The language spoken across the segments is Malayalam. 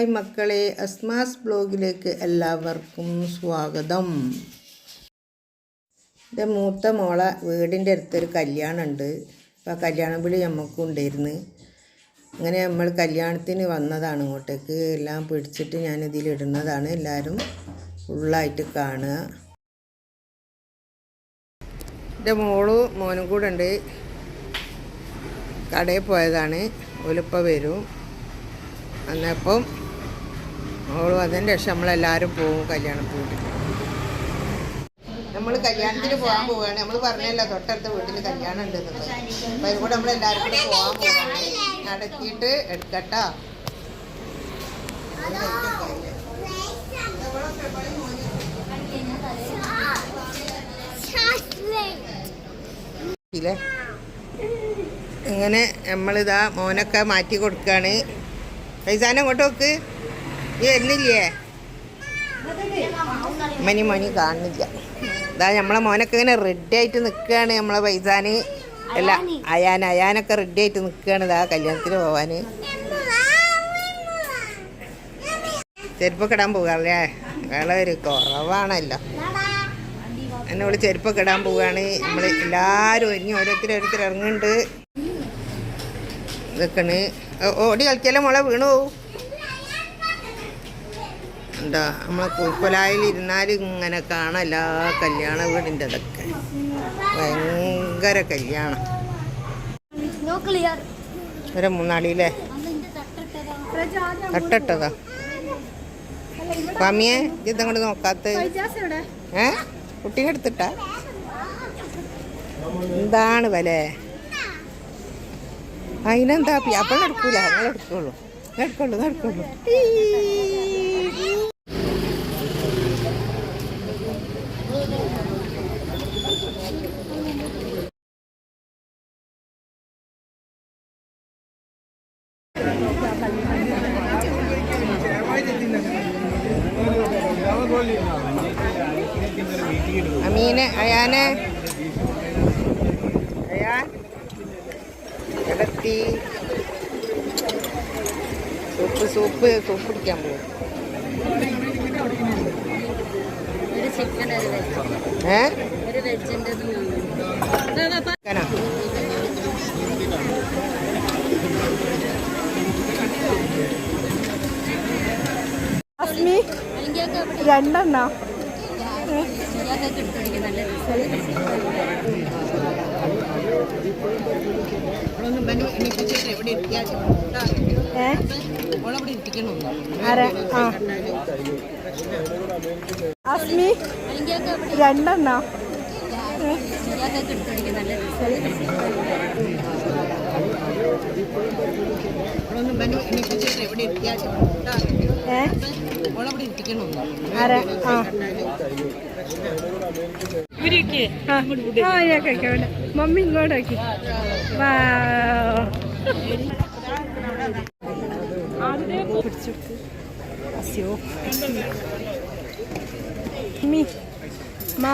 ഹായ് മക്കളെ അസ്മാസ് ബ്ലോഗിലേക്ക് എല്ലാവർക്കും സ്വാഗതം. എന്റെ മൂത്ത മോളെ വീടിന്റെ അടുത്തൊരു കല്യാണമുണ്ട്. അപ്പോൾ ആ കല്യാണം വിളി നമുക്കും ഉണ്ടായിരുന്നു. അങ്ങനെ നമ്മൾ കല്യാണത്തിന് വന്നതാണ് ഇങ്ങോട്ടേക്ക്. എല്ലാം പിടിച്ചിട്ട് ഞാൻ ഇതിലിടുന്നതാണ് എല്ലാവരും ഫുള്ളായിട്ട് കാണുക. എന്റെ മോളും മോനും കൂടെ ഉണ്ട്. കടയിൽ പോയതാണ്. ഒലപ്പ വരും. അന്നപ്പം അവൾ അതിന്റെ ശേഷം നമ്മളെല്ലാവരും പോകും കല്യാണത്തിന് നമ്മൾ കല്യാണത്തിന് പോകാൻ പോവുകയാണ് നമ്മൾ പറഞ്ഞല്ലോ തൊട്ടടുത്ത വീട്ടിൽ കല്യാണം ഉണ്ട് അപ്പം അതിൽ കൂടെ നമ്മളെല്ലാവരും കൂടെ പോകാൻ പോവാണ്. നടത്തിയിട്ട് എടുക്കട്ടോ. ഇങ്ങനെ നമ്മളിതാ മോനൊക്കെ മാറ്റി കൊടുക്കുകയാണ് പൈസാനം അങ്ങോട്ട് നോക്ക്. നീ വരുന്നില്ലേ മനി മണി കാണുന്നില്ല. ഇതാ നമ്മളെ മോനൊക്കെ ഇങ്ങനെ റെഡി ആയിട്ട് നിൽക്കുകയാണ് നമ്മളെ പൈസാന് അല്ല അയാൻ അയാനൊക്കെ റെഡി ആയിട്ട് നിൽക്കുകയാണ് ഇതാ കല്യാണത്തിന് പോവാൻ ചെരുപ്പൊക്കെ ഇടാൻ പോകാല്ലേ വേള ഒരു കുറവാണല്ലോ. എന്നെ വിളി ചെരുപ്പൊക്കെ ഇടാൻ പോവുകയാണ് നമ്മൾ എല്ലാവരും ഒരുങ്ങി ഓരോരുത്തർ ഓരോരുത്തർ ഇറങ്ങുന്നുണ്ട്. നിൽക്കണ് ഓടി കളിക്കല്ലേ മോളെ? വീണു പോവും. എന്താ നമ്മളെ കുൽക്കൊലായിൽ ഇരുന്നാൽ ഇങ്ങനെ കാണാം എല്ലാ കല്യാണ വീടിന്റെ അതൊക്കെ ഭയങ്കര കല്യാണം. ഒരു മൂന്നാളിയില്ലേ? തട്ടിട്ടതാ. പമ്മിയെ ഇതങ്ങോട്ട് നോക്കാത്ത ഏ? കുട്ടീനെ എടുത്തിട്ടാ? എന്താണ് വില? അതിനെന്താ അപ്പം എടുക്കൂല. എടുക്കുള്ളൂ. എടുക്കുള്ളൂ എടുക്കുള്ളൂ. അമീന് അയാനെ. അയാൻ എടത്തി. സൂപ്പ് സൂപ്പ് സൂപ്പ് കുടിക്കാൻ പോകും ഏ? ആ അസ്മി രണ്ടെണ്ണോ എവിടെ ഇരിക്കാൻ മമ്മി ഇങ്ങോട്ട് നോക്കി വാ. പിടിച്ചു അസ്യോ മമ്മി മാ.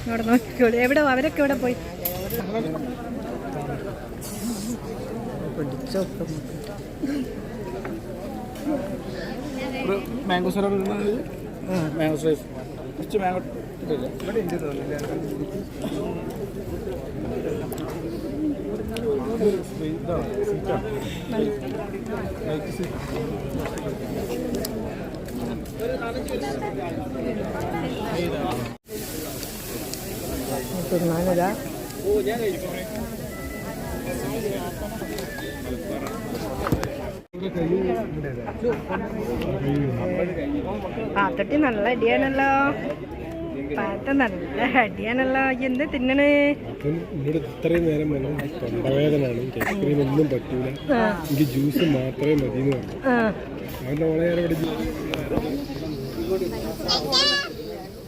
ഇങ്ങോട്ട് നോക്കിക്കോളൂ. എവിടെ അവരൊക്കെ എവിടെ പോയി? പിടിച്ചോക്കെ ഒരു മാംഗോ സിറപ്പ് മാംഗോ സ്ലൈസ് കുറച്ച് മാംഗോ ഞാനേ തിന്നാനിതാ. പാത്തട്ടി നല്ല അടിയാണല്ലോ. പാത്ത നല്ല അടിയാണല്ലോ. എന്ത് തിന്നണേ? ഇത്രയും നേരം തൊണ്ടവേദനയാണ്. ഐസ്ക്രീം ഒന്നും പറ്റൂല എനിക്ക് ജ്യൂസ് മാത്രമേ മതി എന്ന് പറഞ്ഞു. ആ. അതുകൊണ്ട് അവളെ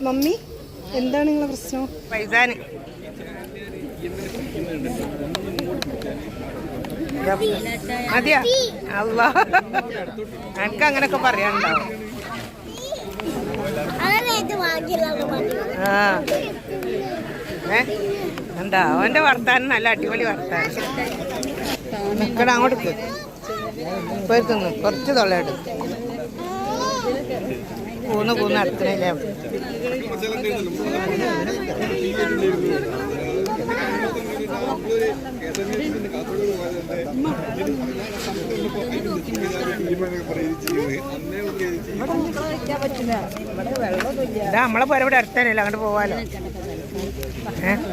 മമ്മി എന്താണ് നിങ്ങളെ പ്രശ്നം? പൈസാന് മതിയാ അല്ല എനിക്ക് അങ്ങനൊക്കെ പറയാനുണ്ടാവും ആ. ഏ? എന്താ? അവന്റെ വർത്താനം നല്ല അടിപൊളി വർത്താനം. നിക്കട അങ്ങോട്ട് പോയിരുന്നു കുറച്ച് തൊള്ളയിട് കൂന്ന് കൂന്ന് അടുക്കണില്ല ഇതാ നമ്മളെ പോലെ ഇവിടെ അടുത്തല്ലേ അങ്ങോട്ട് പോവാലോ.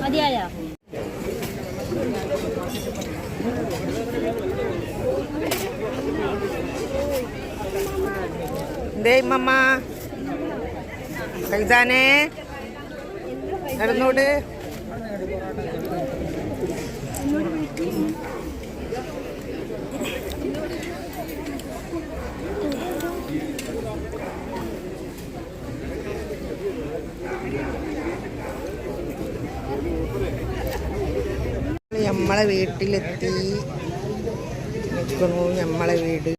മതിയായോ? എന്തേ മമ്മ കൈതാനേ നടന്നോട്. നമ്മളെ വീട്ടിലെത്തി. നിൽക്കണു നമ്മളെ വീട്.